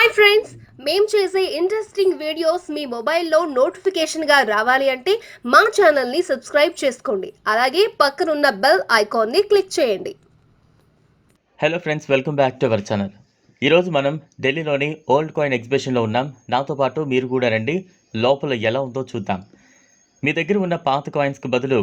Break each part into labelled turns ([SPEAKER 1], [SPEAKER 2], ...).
[SPEAKER 1] Hi friends మేము చేసే interesting videos మీ మొబైల్లో నోటిఫికేషన్గా రావాలి అంటే మా ఛానల్ని సబ్స్క్రైబ్ చేసుకోండి. అలాగే పక్కనున్న బెల్ ఐకాన్ని క్లిక్ చేయండి.
[SPEAKER 2] Hello friends welcome back to our channel ఈరోజు మనం ఢిల్లీలోని ఓల్డ్ కాయిన్ ఎగ్జిబిషన్లో ఉన్నాం. నాతో పాటు మీరు కూడా రండి. లోపల ఎలా ఉందో చూద్దాం. మీ దగ్గర ఉన్న పాత కాయిన్స్కి బదులు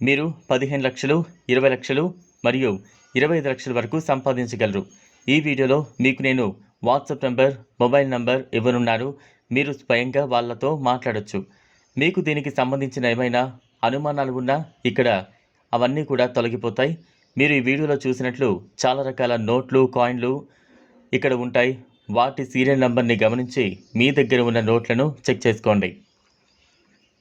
[SPEAKER 2] మీరు పదిహేను లక్షలు ఇరవై లక్షలు మరియు ఇరవై ఐదు లక్షల వరకు సంపాదించగలరు. ఈ వీడియోలో మీకు నేను వాట్సాప్ నెంబర్ మొబైల్ నంబర్ ఇవ్వనున్నారు. మీరు స్వయంగా వాళ్ళతో మాట్లాడొచ్చు. మీకు దీనికి సంబంధించిన ఏమైనా అనుమానాలు ఉన్నా ఇక్కడ అవన్నీ కూడా తొలగిపోతాయి. మీరు ఈ వీడియోలో చూసినట్లు చాలా రకాల నోట్లు కాయిన్లు ఇక్కడ ఉంటాయి. వాటి సీరియల్ నంబర్ని గమనించి మీ దగ్గర ఉన్న నోట్లను చెక్ చేసుకోండి.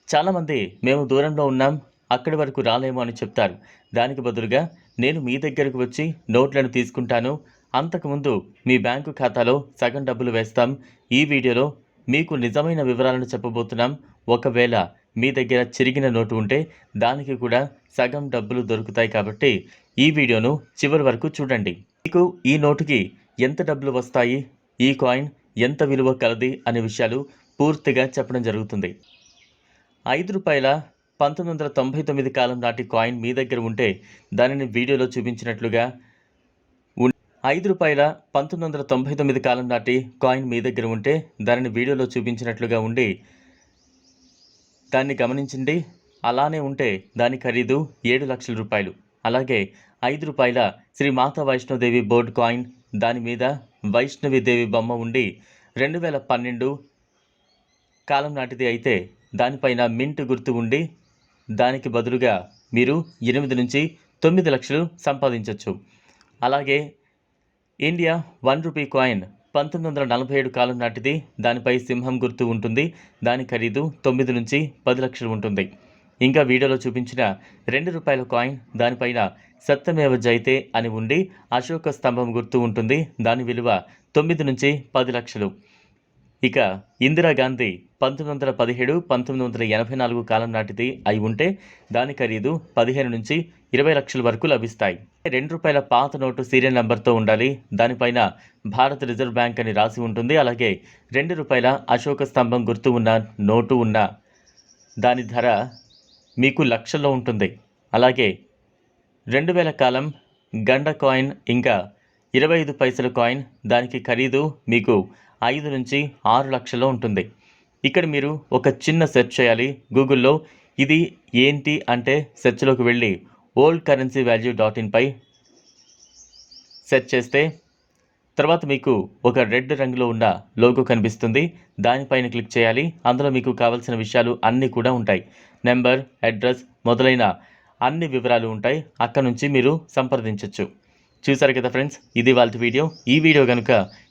[SPEAKER 2] చాలామంది మేము దూరంలో ఉన్నాం అక్కడి వరకు రాలేము అని చెప్తారు. దానికి బదులుగా నేను మీ దగ్గరకు వచ్చి నోట్లను తీసుకుంటాను అంతకుముందు మీ బ్యాంకు ఖాతాలో సగం డబ్బులు వేస్తాం. ఈ వీడియోలో మీకు నిజమైన వివరాలను చెప్పబోతున్నాం. ఒకవేళ మీ దగ్గర చిరిగిన నోటు ఉంటే దానికి కూడా సగం డబ్బులు దొరుకుతాయి కాబట్టి ఈ వీడియోను చివరి వరకు చూడండి. మీకు ఈ నోటుకి ఎంత డబ్బులు వస్తాయి? ఈ కాయిన్ ఎంత విలువ కలది? అనే విషయాలు పూర్తిగా చెప్పడం జరుగుతుంది. ఐదు రూపాయల పంతొమ్మిది వందల తొంభై తొమ్మిది కాలం నాటి కాయిన్ మీ దగ్గర ఉంటే దానిని వీడియోలో చూపించినట్లుగా ఐదు రూపాయల పంతొమ్మిది వందల తొంభై తొమ్మిది కాలం నాటి కాయిన్ మీ దగ్గర ఉంటే దానిని వీడియోలో చూపించినట్లుగా ఉండి దాన్ని గమనించండి. అలానే ఉంటే దాని ఖరీదు ఏడు లక్షల రూపాయలు. అలాగే ఐదు రూపాయల శ్రీ మాతా వైష్ణోదేవి బోర్డు కాయిన్ దాని మీద వైష్ణవి దేవి బొమ్మ ఉండి రెండు వేల పన్నెండు కాలం నాటిది అయితే దానిపైన మింట్ గుర్తు ఉండి దానికి బదులుగా మీరు ఎనిమిది నుంచి తొమ్మిది లక్షలు సంపాదించవచ్చు అలాగే ఇండియా వన్ రూపీ కాయిన్ పంతొమ్మిది వందల నలభై ఏడు కాలం నాటిది. దానిపై సింహం గుర్తు ఉంటుంది. దాని ఖరీదు తొమ్మిది నుంచి పది లక్షలు ఉంటుంది. ఇంకా వీడియోలో చూపించిన రెండు రూపాయల కాయిన్ దానిపైన సత్యమేవ జైతే అని ఉండి అశోక స్తంభం గుర్తు ఉంటుంది. దాని విలువ తొమ్మిది నుంచి పది లక్షలు. ఇక ఇందిరాగాంధీ పంతొమ్మిది వందల పదిహేడు పంతొమ్మిది వందల ఎనభై నాలుగు కాలం నాటిది అయి ఉంటే దాని ఖరీదు పదిహేను నుంచి ఇరవై లక్షల వరకు లభిస్తాయి. రెండు రూపాయల పాత నోటు సీరియల్ నెంబర్తో ఉండాలి. దానిపైన భారత రిజర్వ్ బ్యాంక్ అని రాసి ఉంటుంది. అలాగే రెండు రూపాయల అశోక స్తంభం గుర్తు ఉన్న నోటు ఉన్న దాని ధర మీకు లక్షల్లో ఉంటుంది. అలాగే రెండు వేల కాలం గండ కాయిన్ ఇంకా ఇరవై ఐదు పైసల కాయిన్ దానికి ఖరీదు మీకు ఐదు నుంచి ఆరు లక్షల్లో ఉంటుంది. ఇక్కడ మీరు ఒక చిన్న సెర్చ్ చేయాలి. గూగుల్లో ఇది ఏంటి అంటే సెర్చ్లోకి వెళ్ళి ఓల్డ్ కరెన్సీ వాల్యూ డాట్ ఇన్పై సెర్చ్ చేస్తే తర్వాత మీకు ఒక రెడ్ రంగులో ఉన్న లోగో కనిపిస్తుంది. దానిపైన క్లిక్ చేయాలి. అందులో మీకు కావాల్సిన విషయాలు అన్నీ కూడా ఉంటాయి. నెంబర్ అడ్రస్ మొదలైన అన్ని వివరాలు ఉంటాయి. అక్కడ నుంచి మీరు సంప్రదించవచ్చు చూసారు కదా ఫ్రెండ్స్? ఇది వాళ్ళ వీడియో. ఈ వీడియో కనుక